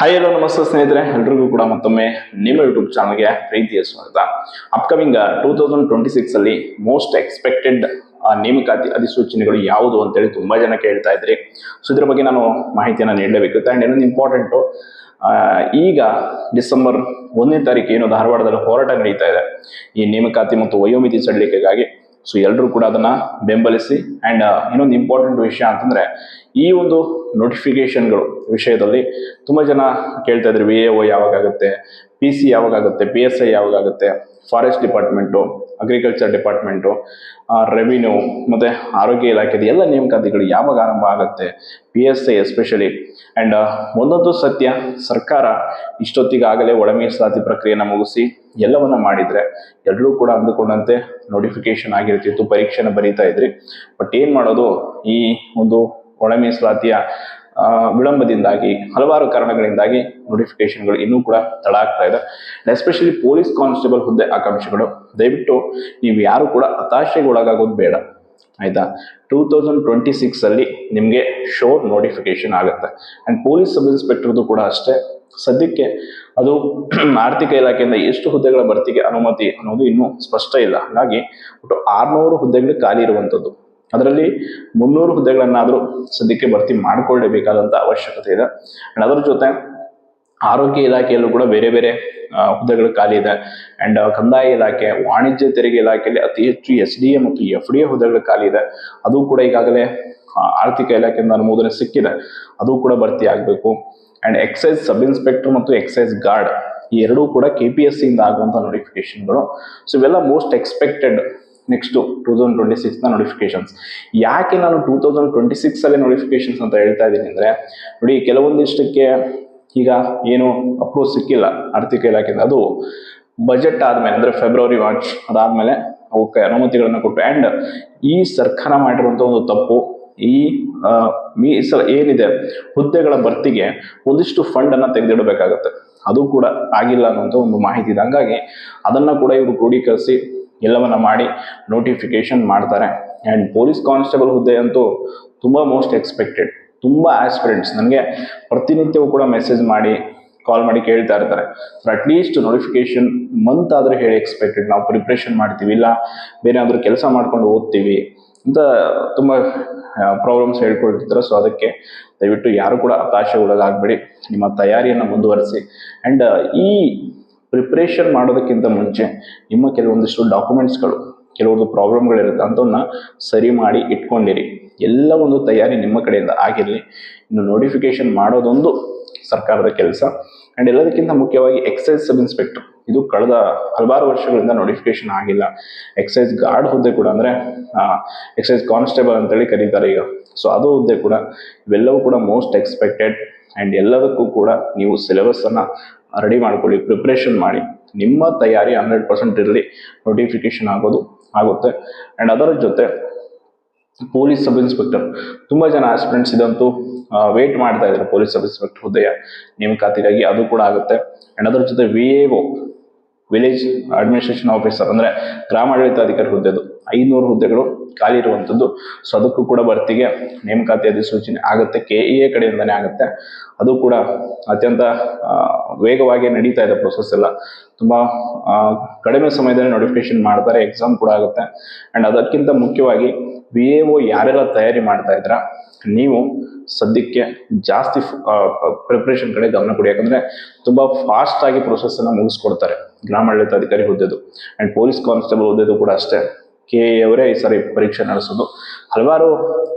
Hi hello ನಮಸ್ತೆ ಸ್ನೇಹಿತರೆ, ಎಲ್ರಿಗೂ ಕೂಡ ಮತ್ತೊಮ್ಮೆ ನಿಮ್ಮ ಯೂಟ್ಯೂಬ್ ಚಾನಲ್ಗೆ ಪ್ರೀತಿಯ ಸ್ವಾಗತ. Upcoming two thousand twenty six ಅಲ್ಲಿ ಮೋಸ್ಟ್ ಎಕ್ಸ್ಪೆಕ್ಟೆಡ್ ನೇಮಕಾತಿ ಅಧಿಸೂಚನೆಗಳು ಯಾವುದು ಅಂತೇಳಿ ತುಂಬಾ ಜನ ಕೇಳ್ತಾ ಇದ್ರಿ. ಸೊ ಇದ್ರ ಬಗ್ಗೆ ನಾನು ಮಾಹಿತಿಯನ್ನು ನೀಡಲೇಬೇಕು. ಆ್ಯಂಡ್ ಇನ್ನೊಂದು ಇಂಪಾರ್ಟೆಂಟು ಈಗ ಡಿಸೆಂಬರ್ ಒಂದನೇ ತಾರೀಕು ಏನು ಧಾರವಾಡದಲ್ಲಿ ಹೋರಾಟ ನಡೀತಾ ಇದೆ. ಈ ನೇಮಕಾತಿ ಮತ್ತು ವಯೋಮಿತಿ ಸಡಿಲಿಕೆಗಾಗಿ ಸೊ ಎಲ್ಲರೂ ಕೂಡ ಅದನ್ನ ಬೆಂಬಲಿಸಿ ಅಂಡ್ ಇನ್ನೊಂದು ಇಂಪಾರ್ಟೆಂಟ್ ವಿಷಯ ಅಂತಂದ್ರೆ ಈ ಒಂದು ನೋಟಿಫಿಕೇಶನ್ಗಳು ವಿಷಯದಲ್ಲಿ ತುಂಬಾ ಜನ ಕೇಳ್ತಾ ಇದ್ರು ವಿ ಎ ಓ ಯಾವಾಗ ಆಗುತ್ತೆ ಪಿ ಸಿ ಯಾವಾಗ ಆಗುತ್ತೆ ಪಿ ಎಸ್ ಐ ಯಾವಾಗ ಆಗುತ್ತೆ forest department agriculture department revenue ಮತ್ತೆ ಆರೋಗ್ಯ ಇಲಾಖೆದು ಎಲ್ಲ ನೇಮಕಾತಿಗಳು ಯಾವಾಗ ಆರಂಭ ಆಗುತ್ತೆ? P S I especially and ಒಂದೊಂದು ಸತ್ಯ ಸರ್ಕಾರ ಇಷ್ಟೊತ್ತಿಗಾಗಲೇ ಒಳ ಮೀಸಲಾತಿ ಪ್ರಕ್ರಿಯೆನ ಮುಗಿಸಿ ಎಲ್ಲವನ್ನ ಮಾಡಿದ್ರೆ ಎಲ್ಲರೂ ಕೂಡ ಅಂದುಕೊಂಡಂತೆ ನೋಟಿಫಿಕೇಶನ್ ಆಗಿರ್ತಿತ್ತು ಪರೀಕ್ಷೆನ ಬರೀತಾ ಇದ್ರಿ. ಬಟ್ ಏನು ಮಾಡೋದು? ಈ ಒಂದು ಒಳ ಮೀಸಲಾತಿಯ ಆ, ವಿಳಂಬದಿಂದಾಗಿ, ಹಲವಾರು ಕಾರಣಗಳಿಂದಾಗಿ ನೋಟಿಫಿಕೇಶನ್ಗಳು ಇನ್ನೂ ಕೂಡ ತಡ ಆಗ್ತಾ ಇದೆ. ಎಸ್ಪೆಷಲಿ ಪೊಲೀಸ್ ಕಾನ್ಸ್ಟೇಬಲ್ ಹುದ್ದೆ ಆಕಾಂಕ್ಷಿಗಳು, ದಯವಿಟ್ಟು ನೀವು ಯಾರು ಕೂಡ ಹತಾಶೆಗೆ ಒಳಗಾಗೋದು ಬೇಡ. ಆಯ್ತಾ? ಟೂ ತೌಸಂಡ್ ಟ್ವೆಂಟಿ ಸಿಕ್ಸಲ್ಲಿ ನಿಮಗೆ ಶೋರ್ ನೋಟಿಫಿಕೇಶನ್ ಆಗುತ್ತೆ. ಅಂಡ್ ಪೊಲೀಸ್ ಸಬ್ ಇನ್ಸ್ಪೆಕ್ಟರ್ದು ಕೂಡ ಅಷ್ಟೇ. ಸದ್ಯಕ್ಕೆ ಅದು ಆರ್ಥಿಕ ಇಲಾಖೆಯಿಂದ ಎಷ್ಟು ಹುದ್ದೆಗಳ ಭರ್ತಿಗೆ ಅನುಮತಿ ಅನ್ನೋದು ಇನ್ನೂ ಸ್ಪಷ್ಟ ಇಲ್ಲ. ಹಾಗಾಗಿ ಒಟ್ಟು ಆರ್ನೂರು ಹುದ್ದೆಗಳು ಖಾಲಿ ಇರುವಂಥದ್ದು. ಅದರಲ್ಲಿ ಮುನ್ನೂರು ಹುದ್ದೆಗಳನ್ನಾದರೂ ಸದ್ಯಕ್ಕೆ ಭರ್ತಿ ಮಾಡಿಕೊಳ್ಳೇಬೇಕಾದಂಥ ಅವಶ್ಯಕತೆ ಇದೆ. ಅಂಡ್ ಅದರ ಜೊತೆ ಆರೋಗ್ಯ ಇಲಾಖೆಯಲ್ಲೂ ಕೂಡ ಬೇರೆ ಬೇರೆ ಹುದ್ದೆಗಳು ಖಾಲಿ ಇದೆ. ಅಂಡ್ ಕಂದಾಯ ಇಲಾಖೆ, ವಾಣಿಜ್ಯ ತೆರಿಗೆ ಇಲಾಖೆಯಲ್ಲಿ ಅತಿ ಹೆಚ್ಚು ಎಸ್ ಡಿ ಎ ಮತ್ತು ಎಫ್ ಡಿ ಎ ಹುದ್ದೆಗಳು ಖಾಲಿ ಇದೆ. ಅದು ಕೂಡ ಈಗಾಗಲೇ ಆರ್ಥಿಕ ಇಲಾಖೆಯಿಂದ ಅನುಮೋದನೆ ಸಿಕ್ಕಿದೆ. ಅದು ಕೂಡ ಭರ್ತಿ ಆಗಬೇಕು. ಅಂಡ್ ಎಕ್ಸೈಸ್ ಸಬ್ ಇನ್ಸ್ಪೆಕ್ಟರ್ ಮತ್ತು ಎಕ್ಸೈಸ್ ಗಾರ್ಡ್ ಈ ಎರಡೂ ಕೂಡ ಕೆ ಪಿ ಎಸ್ ಸಿಯಿಂದ ಆಗುವಂಥ ನೋಟಿಫಿಕೇಶನ್ಗಳು ಸೊ ಇವೆಲ್ಲ most expected next two thousand twenty ಸಿಕ್ಸ್ನ notifications ಯಾಕೆ ನಾನು ಟೂ ತೌಸಂಡ್ ಟ್ವೆಂಟಿ ಸಿಕ್ಸಲ್ಲೇ ನೋಟಿಫಿಕೇಶನ್ಸ್ ಅಂತ ಹೇಳ್ತಾ ಇದ್ದೀನಿ ಅಂದರೆ, ನೋಡಿ, ಕೆಲವೊಂದಿಷ್ಟಕ್ಕೆ ಈಗ ಏನು ಅಪ್ರೂವ್ ಸಿಕ್ಕಿಲ್ಲ, ಆರ್ಥಿಕ ಇಲಾಖೆಯಿಂದ. ಅದು ಬಜೆಟ್ ಆದಮೇಲೆ, ಅಂದರೆ ಫೆಬ್ರವರಿ ಮಾರ್ಚ್ ಅದಾದಮೇಲೆ ಅವಕ್ಕೆ ಅನುಮತಿಗಳನ್ನು ಕೊಟ್ಟು. ಆ್ಯಂಡ್ ಈ ಸರ್ಕಾರ ಮಾಡಿರುವಂಥ ಒಂದು ತಪ್ಪು, ಈ ಮೀಸಲ ಏನಿದೆ, ಹುದ್ದೆಗಳ ಭರ್ತಿಗೆ ಒಂದಿಷ್ಟು ಫಂಡನ್ನು ತೆಗೆದಿಡಬೇಕಾಗತ್ತೆ. ಅದು ಕೂಡ ಆಗಿಲ್ಲ ಅನ್ನೋಂಥ ಒಂದು ಮಾಹಿತಿ ಇದೆ. ಹಂಗಾಗಿ ಅದನ್ನು ಕೂಡ ಇವರು ಕ್ರೋಢೀಕರಿಸಿ ಎಲ್ಲವನ್ನ ಮಾಡಿ ನೋಟಿಫಿಕೇಶನ್ ಮಾಡ್ತಾರೆ. ಆ್ಯಂಡ್ ಪೊಲೀಸ್ ಕಾನ್ಸ್ಟೇಬಲ್ ಹುದ್ದೆ ಅಂತೂ ತುಂಬ ಮೋಸ್ಟ್ ಎಕ್ಸ್ಪೆಕ್ಟೆಡ್ ತುಂಬ ಆಸ್ಪಿರೆಂಟ್ಸ್ ನನಗೆ ಪ್ರತಿನಿತ್ಯವೂ ಕೂಡ ಮೆಸೇಜ್ ಮಾಡಿ ಕಾಲ್ ಮಾಡಿ ಕೇಳ್ತಾ ಇರ್ತಾರೆ. ಅಟ್ ಅಟ್ಲೀಸ್ಟ್ ನೋಟಿಫಿಕೇಶನ್ ಮಂತ್ ಆದರೂ ಹೇಳಿ ಎಕ್ಸ್ಪೆಕ್ಟೆಡ್ ನಾವು ಪ್ರಿಪ್ರೇಷನ್ ಮಾಡ್ತೀವಿ, ಇಲ್ಲ ಬೇರೆ ಆದರೂ ಕೆಲಸ ಮಾಡ್ಕೊಂಡು ಓದ್ತೀವಿ ಅಂತ ತುಂಬ ಪ್ರಾಬ್ಲಮ್ಸ್ ಹೇಳ್ಕೊಳ್ತಿದ್ರೆ ಸೊ ಅದಕ್ಕೆ ದಯವಿಟ್ಟು ಯಾರು ಕೂಡ ಹತಾಶೆ ಒಳಗಾಗಬೇಡಿ. ನಿಮ್ಮ ತಯಾರಿಯನ್ನು ಮುಂದುವರಿಸಿ. ಆ್ಯಂಡ್ ಈ ಪ್ರಿಪ್ರೇಷನ್ ಮಾಡೋದಕ್ಕಿಂತ ಮುಂಚೆ ನಿಮ್ಮ ಕೆಲವೊಂದಿಷ್ಟು ಡಾಕ್ಯುಮೆಂಟ್ಸ್ಗಳು ಕೆಲವೊಂದು ಪ್ರಾಬ್ಲಮ್ಗಳಿರುತ್ತೆ ಅಂಥವನ್ನ ಸರಿ ಮಾಡಿ ಇಟ್ಕೊಂಡಿರಿ. ಎಲ್ಲ ಒಂದು ತಯಾರಿ ನಿಮ್ಮ ಕಡೆಯಿಂದ ಆಗಿರಲಿ. ಇನ್ನು ನೋಟಿಫಿಕೇಶನ್ ಮಾಡೋದೊಂದು ಸರ್ಕಾರದ ಕೆಲಸ. ಆ್ಯಂಡ್ ಎಲ್ಲದಕ್ಕಿಂತ ಮುಖ್ಯವಾಗಿ ಎಕ್ಸೈಸ್ ಸಬ್ ಇನ್ಸ್ಪೆಕ್ಟರ್ ಇದು ಕಳೆದ ಹಲವಾರು ವರ್ಷಗಳಿಂದ ನೋಟಿಫಿಕೇಶನ್ ಆಗಿಲ್ಲ. ಎಕ್ಸೈಸ್ ಗಾರ್ಡ್ ಹುದ್ದೆ ಕೂಡ ಅಂದರೆ ಎಕ್ಸೈಸ್ ಕಾನ್ಸ್ಟೇಬಲ್ ಅಂತೇಳಿ ಕರೀತಾರೆ ಈಗ. ಸೊ ಅದು ಹುದ್ದೆ ಕೂಡ, ಇವೆಲ್ಲವೂ ಕೂಡ ಮೋಸ್ಟ್ ಎಕ್ಸ್ಪೆಕ್ಟೆಡ್ ಆ್ಯಂಡ್ ಎಲ್ಲದಕ್ಕೂ ಕೂಡ ನೀವು ಸಿಲೆಬಸ್ಸನ್ನು ರೆಡಿ ಮಾಡ್ಕೊಳ್ಳಿ ಪ್ರಿಪ್ರೇಷನ್ ಮಾಡಿ. ನಿಮ್ಮ ತಯಾರಿ ಹಂಡ್ರೆಡ್ ಪರ್ಸೆಂಟ್ ಇರಲಿ ನೋಟಿಫಿಕೇಶನ್ ಆಗೋದು ಆಗುತ್ತೆ. ಆ್ಯಂಡ್ ಅದರ ಜೊತೆ ಪೊಲೀಸ್ ಸಬ್ ಇನ್ಸ್ಪೆಕ್ಟರ್. ತುಂಬಾ ಜನ ಆಸ್ಪಿರೆಂಟ್ಸ್ ಇದಂತೂ ವೇಟ್ ಮಾಡ್ತಾ ಇದ್ದಾರೆ ಪೊಲೀಸ್ ಸಬ್ ಇನ್ಸ್ಪೆಕ್ಟರ್ ಹುದ್ದೆಯ ನೇಮಕಾತಿಗಾಗಿ ಅದು ಕೂಡ ಆಗುತ್ತೆ. ಅಂಡ್ ಅದರ ಜೊತೆ V A village administration officer ಅಂದರೆ ಗ್ರಾಮಾಡಳಿತಾಧಿಕಾರಿ ಹುದ್ದೆದು. ಐನೂರು ಹುದ್ದೆಗಳು ಖಾಲಿ ಇರುವಂಥದ್ದು. ಸೊ ಅದಕ್ಕೂ ಕೂಡ ಭರ್ತಿಗೆ ನೇಮಕಾತಿ ಅಧಿಸೂಚನೆ ಆಗುತ್ತೆ. ಕೆ ಇ ಎ ಕಡೆಯಿಂದನೇ ಆಗುತ್ತೆ. ಅದು ಕೂಡ ಅತ್ಯಂತ ವೇಗವಾಗಿ ನಡೀತಾ ಇದೆ ಪ್ರೊಸೆಸ್ ಎಲ್ಲ. ತುಂಬ ಕಡಿಮೆ ಸಮಯದಲ್ಲಿ ನೋಟಿಫಿಕೇಶನ್ ಮಾಡ್ತಾರೆ. ಎಕ್ಸಾಮ್ ಕೂಡ ಆಗುತ್ತೆ. ಆ್ಯಂಡ್ ಅದಕ್ಕಿಂತ ಮುಖ್ಯವಾಗಿ ಬಿ ಎ ಒ ಯಾರೆಲ್ಲ ತಯಾರಿ ಮಾಡ್ತಾ ಇದ್ರ, ನೀವು ಸದ್ಯಕ್ಕೆ ಜಾಸ್ತಿ ಪ್ರಿಪ್ರೇಷನ್ ಕಡೆ ಗಮನ ಕೊಡಿ. ಯಾಕಂದ್ರೆ ತುಂಬಾ ಫಾಸ್ಟ್ ಆಗಿ ಪ್ರೊಸೆಸ್ ಅನ್ನ ಮುಗಿಸ್ಕೊಡ್ತಾರೆ. ಗ್ರಾಮಾಡಳಿತಾಧಿಕಾರಿ ಹುದ್ದೆದು. ಅಂಡ್ ಪೊಲೀಸ್ ಕಾನ್ಸ್ಟೇಬಲ್ ಹುದ್ದೆದು ಕೂಡ ಅಷ್ಟೇ. ಕೆ ಅವರೇ ಈ ಸಾರಿ ಪರೀಕ್ಷೆ ನಡೆಸೋದು. ಹಲವಾರು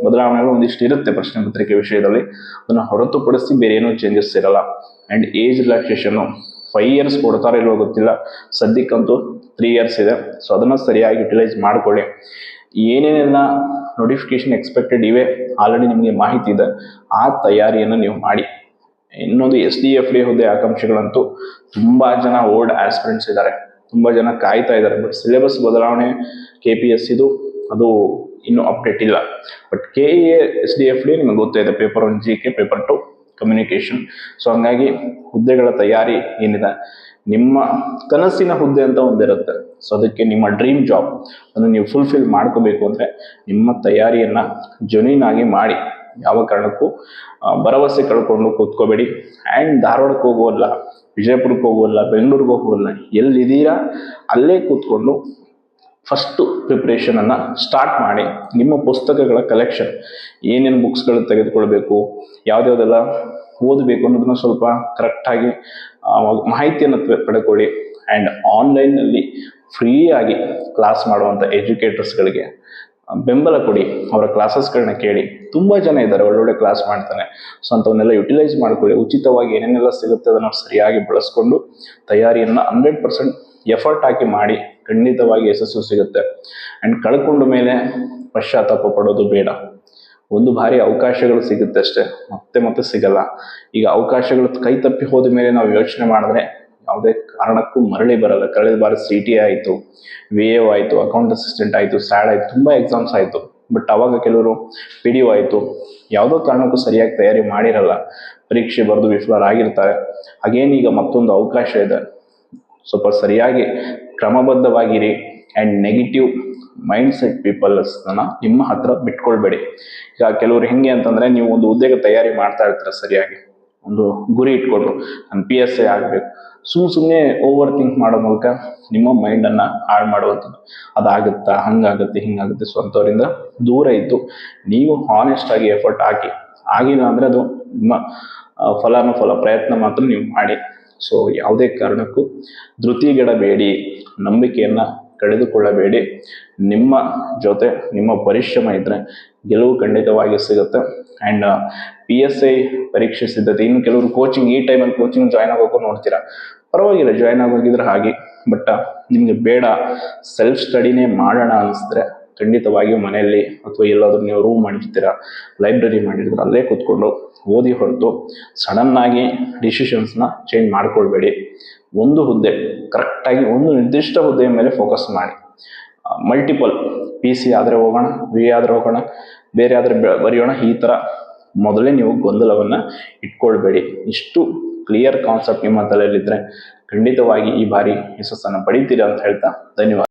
ಬದಲಾವಣೆಗಳು ಒಂದಿಷ್ಟು ಇರುತ್ತೆ ಪ್ರಶ್ನೆ ಪತ್ರಿಕೆ ವಿಷಯದಲ್ಲಿ. ಅದನ್ನು ಹೊರತುಪಡಿಸಿ ಬೇರೆ ಏನೂ ಚೇಂಜಸ್ ಇರಲ್ಲ. ಆ್ಯಂಡ್ ಏಜ್ ರಿಲ್ಯಾಕ್ಸೇಷನ್ನು ಫೈವ್ ಇಯರ್ಸ್ ಕೊಡ್ತಾರೆ ಇಲ್ವೋ ಗೊತ್ತಿಲ್ಲ. ಸದ್ಯಕ್ಕಂತೂ ತ್ರೀ ಇಯರ್ಸ್ ಇದೆ. ಸೊ ಅದನ್ನು ಸರಿಯಾಗಿ ಯುಟಿಲೈಸ್ ಮಾಡಿಕೊಳ್ಳಿ. ಏನೇನೆಲ್ಲ ನೋಟಿಫಿಕೇಶನ್ ಎಕ್ಸ್ಪೆಕ್ಟೆಡ್ ಇವೆ? ಆಲ್ರೆಡಿ ನಿಮಗೆ ಮಾಹಿತಿ ಇದೆ. ಆ ತಯಾರಿಯನ್ನು ನೀವು ಮಾಡಿ. ಇನ್ನೊಂದು ಎಸ್ ಡಿ ಎಫ್ ಡಿ ಹುದ್ದೆ ಆಕಾಂಕ್ಷೆಗಳಂತೂ ತುಂಬ ಜನ ಓಲ್ಡ್ ಆಸ್ಪಿರೆಂಟ್ಸ್ ಇದ್ದಾರೆ. ತುಂಬ ಜನ ಕಾಯ್ತಾ ಇದ್ದಾರೆ. ಬಟ್ ಸಿಲೆಬಸ್ ಬದಲಾವಣೆ ಕೆ ಪಿ ಎಸ್ ಇದು, ಅದು ಇನ್ನೂ ಅಪ್ಡೇಟ್ ಇಲ್ಲ. But K E S D F D ನಿಮಗೆ ಗೊತ್ತಿದೆ paper one G K paper two communication so ಹಂಗಾಗಿ ಹುದ್ದೆಗಳ ತಯಾರಿ ಏನಿದೆ, ನಿಮ್ಮ ಕನಸಿನ ಹುದ್ದೆ ಅಂತ ಒಂದಿರುತ್ತೆ. ಸೊ ಅದಕ್ಕೆ ನಿಮ್ಮ ಡ್ರೀಮ್ ಜಾಬ್ ಅದನ್ನು ನೀವು ಫುಲ್ಫಿಲ್ ಮಾಡ್ಕೋಬೇಕು ಅಂದರೆ ನಿಮ್ಮ ತಯಾರಿಯನ್ನು ಆಗಿ ಮಾಡಿ. ಯಾವ ಕಾರಣಕ್ಕೂ ಭರವಸೆ ಕಳ್ಕೊಂಡು ಕೂತ್ಕೋಬೇಡಿ. ಆ್ಯಂಡ್ ಧಾರವಾಡಕ್ಕೆ ಹೋಗೋಲ್ಲ ವಿಜಯಪುರಕ್ಕೆ ಹೋಗೋಲ್ಲ, ಬೆಂಗಳೂರಿಗೆ ಹೋಗೋಲ್ಲ, ಎಲ್ಲಿದ್ದೀರಾ? ಅಲ್ಲೇ ಕೂತ್ಕೊಂಡು ಫಸ್ಟು ಪ್ರಿಪ್ರೇಷನನ್ನು ಸ್ಟಾರ್ಟ್ ಮಾಡಿ ನಿಮ್ಮ ಪುಸ್ತಕಗಳ ಕಲೆಕ್ಷನ್ ಏನೇನು ಬುಕ್ಸ್ಗಳು ತೆಗೆದುಕೊಳ್ಬೇಕು, ಯಾವುದ್ಯಾವುದೆಲ್ಲ ಓದಬೇಕು ಅನ್ನೋದನ್ನ ಸ್ವಲ್ಪ ಕರೆಕ್ಟಾಗಿ ಮಾಹಿತಿಯನ್ನು ಪಡ್ಕೊಳ್ಳಿ. ಆ್ಯಂಡ್ ಆನ್ಲೈನ್ನಲ್ಲಿ ಫ್ರೀಯಾಗಿ ಕ್ಲಾಸ್ ಮಾಡುವಂಥ ಎಜುಕೇಟರ್ಸ್ಗಳಿಗೆ ಬೆಂಬಲ ಕೊಡಿ, ಅವರ ಕ್ಲಾಸಸ್ಗಳನ್ನ ಕೇಳಿ. ತುಂಬ ಜನ ಇದ್ದಾರೆ, ಒಳ್ಳೊಳ್ಳೆ ಕ್ಲಾಸ್ ಮಾಡ್ತಾನೆ. ಸೊ ಅಂಥವನ್ನೆಲ್ಲ ಯುಟಿಲೈಸ್ ಮಾಡ್ಕೊಳ್ಳಿ. ಉಚಿತವಾಗಿ ಏನೇನೆಲ್ಲ ಸಿಗುತ್ತೆ ಅದನ್ನು ಸರಿಯಾಗಿ ಬಳಸ್ಕೊಂಡು, ತಯಾರಿಯನ್ನು ಹಂಡ್ರೆಡ್ ಪರ್ಸೆಂಟ್ ಎಫರ್ಟ್ ಹಾಕಿ ಮಾಡಿ, ಖಂಡಿತವಾಗಿ ಯಶಸ್ಸು ಸಿಗುತ್ತೆ. ಆ್ಯಂಡ್ ಕಳ್ಕೊಂಡ ಮೇಲೆ ಪಶ್ಚಾತ್ತಾಪ ಪಡೋದು ಬೇಡ. ಒಂದು ಬಾರಿ ಅವಕಾಶಗಳು ಸಿಗುತ್ತೆ ಅಷ್ಟೇ. ಮತ್ತೆ ಮತ್ತೆ ಸಿಗಲ್ಲ. ಈಗ ಅವಕಾಶಗಳು ಕೈ ತಪ್ಪಿ ಹೋದ ಮೇಲೆ ನಾವು ಯೋಚನೆ ಮಾಡಿದ್ರೆ ಯಾವುದೇ ಕಾರಣಕ್ಕೂ ಮರಳಿ ಬರಲ್ಲ. ಕಳೆದ ಬಾರಿ ಸಿ ಟಿ ಆಯಿತು ವಿ ಎ ಆಯಿತು ಅಕೌಂಟ್ ಅಸಿಸ್ಟೆಂಟ್ ಆಯಿತು ಸ್ಯಾಡ್ ಆಯಿತು, ತುಂಬ ಎಕ್ಸಾಮ್ಸ್ ಆಯಿತು. ಬಟ್ ಅವಾಗ ಕೆಲವರು ಪಿ ಡಿ ಆಯಿತು. ಯಾವುದೋ ಕಾರಣಕ್ಕೂ ಸರಿಯಾಗಿ ತಯಾರಿ ಮಾಡಿರಲ್ಲ. ಪರೀಕ್ಷೆ ಬರೆದು ವಿಫಲರಾಗಿರ್ತಾರೆ ಹಾಗೇನು ಈಗ ಮತ್ತೊಂದು ಅವಕಾಶ ಇದೆ. ಸ್ವಲ್ಪ ಸರಿಯಾಗಿ ಕ್ರಮಬದ್ಧವಾಗಿರಿ ಆ್ಯಂಡ್ ನೆಗೆಟಿವ್ ಮೈಂಡ್ ಸೆಟ್ ಪೀಪಲ್ಸ್ನ ನಿಮ್ಮ ಹತ್ರ ಬಿಟ್ಕೊಳ್ಬೇಡಿ. ಈಗ ಕೆಲವರು ಹೆಂಗೆ ಅಂತಂದರೆ ನೀವು ಒಂದು ಉದ್ಯೋಗ ತಯಾರಿ ಮಾಡ್ತಾ ಇರ್ತೀರ ಸರಿಯಾಗಿ. ಒಂದು ಗುರಿ ಇಟ್ಕೊಂಡು, ನಾನು ಪಿ ಎಸ್ ಎ ಆಗಬೇಕು. ಸುಮ್ಮ ಸುಮ್ಮನೆ ಓವರ್ ಥಿಂಕ್ ಮಾಡೋ ಮೂಲಕ ನಿಮ್ಮ ಮೈಂಡನ್ನು ಹಾಳು ಮಾಡುವಂಥದ್ದು. ಅದಾಗುತ್ತಾ, ಹಂಗಾಗುತ್ತೆ, ಹಿಂಗಾಗುತ್ತೆ ಸ್ವಂತವರಿಂದ ದೂರ ಇದ್ದು ನೀವು ಹಾನೆಸ್ಟ್ ಆಗಿ ಎಫರ್ಟ್ ಹಾಕಿ. ಆಗಿಲ್ಲ ಅಂದರೆ ಅದು ನಿಮ್ಮ ಫಲಾನುಫಲ, ಪ್ರಯತ್ನ ಮಾತ್ರ ನೀವು ಮಾಡಿ. ಸೊ ಯಾವುದೇ ಕಾರಣಕ್ಕೂ ಧೃತಿಗೆಡಬೇಡಿ. ನಂಬಿಕೆಯನ್ನು ಕಳೆದುಕೊಳ್ಳಬೇಡಿ. ನಿಮ್ಮ ಜೊತೆ, ನಿಮ್ಮ ಪರಿಶ್ರಮ ಇದ್ದರೆ ಗೆಲುವು ಖಂಡಿತವಾಗಿ ಸಿಗುತ್ತೆ. ಆ್ಯಂಡ್ ಪಿ ಎಸ್ ಐ ಪರೀಕ್ಷೆ ಸಿದ್ಧತೆ, ಇನ್ನು ಕೆಲವರು ಕೋಚಿಂಗ್ ಈ ಟೈಮಲ್ಲಿ ಕೋಚಿಂಗ್ ಜಾಯ್ನ್ ಆಗೋಕ್ಕೂ ನೋಡ್ತೀರಾ? ಪರವಾಗಿಲ್ಲ ಜಾಯ್ನ್ ಆಗೋಗಿದ್ರೆ ಹಾಗೆ. ಬಟ್ ನಿಮಗೆ ಬೇಡ ಸೆಲ್ಫ್ ಸ್ಟಡಿನೇ ಮಾಡೋಣ ಅನಿಸಿದ್ರೆ ಖಂಡಿತವಾಗಿಯೂ ಮನೆಯಲ್ಲಿ ಅಥವಾ ಎಲ್ಲಾದರೂ ನೀವು ರೂಮ್ ಮಾಡಿರ್ತೀರ ಲೈಬ್ರರಿ ಮಾಡಿರ್ತೀರ, ಅಲ್ಲೇ ಕೂತ್ಕೊಂಡು ಓದಿ ಹೊರತು ಸಡನ್ನಾಗಿ ಡಿಸಿಷನ್ಸ್ನ ಚೇಂಜ್ ಮಾಡ್ಕೊಳ್ಬೇಡಿ. ಒಂದು ಹುದ್ದೆ ಕರೆಕ್ಟಾಗಿ ಒಂದು ನಿರ್ದಿಷ್ಟ ಹುದ್ದೆಯ ಮೇಲೆ ಫೋಕಸ್ ಮಾಡಿ. ಮಲ್ಟಿಪಲ್ ಪಿ ಸಿ ಆದರೆ ಹೋಗೋಣ ವಿ ಆದರೆ ಹೋಗೋಣ, ಬೇರೆ ಆದರೆ ಬರೆಯೋಣ, ಈ ಥರ ಮೊದಲೇ ನೀವು ಗೊಂದಲವನ್ನು ಇಟ್ಕೊಳ್ಬೇಡಿ. ಇಷ್ಟು ಕ್ಲಿಯರ್ ಕಾನ್ಸೆಪ್ಟ್ ನಿಮ್ಮ ತಲೆಯಲ್ಲಿದ್ದರೆ ಖಂಡಿತವಾಗಿ ಈ ಬಾರಿ ಯಶಸ್ಸನ್ನು ಪಡೀತೀರಿ ಅಂತ ಹೇಳ್ತಾ ಧನ್ಯವಾದ.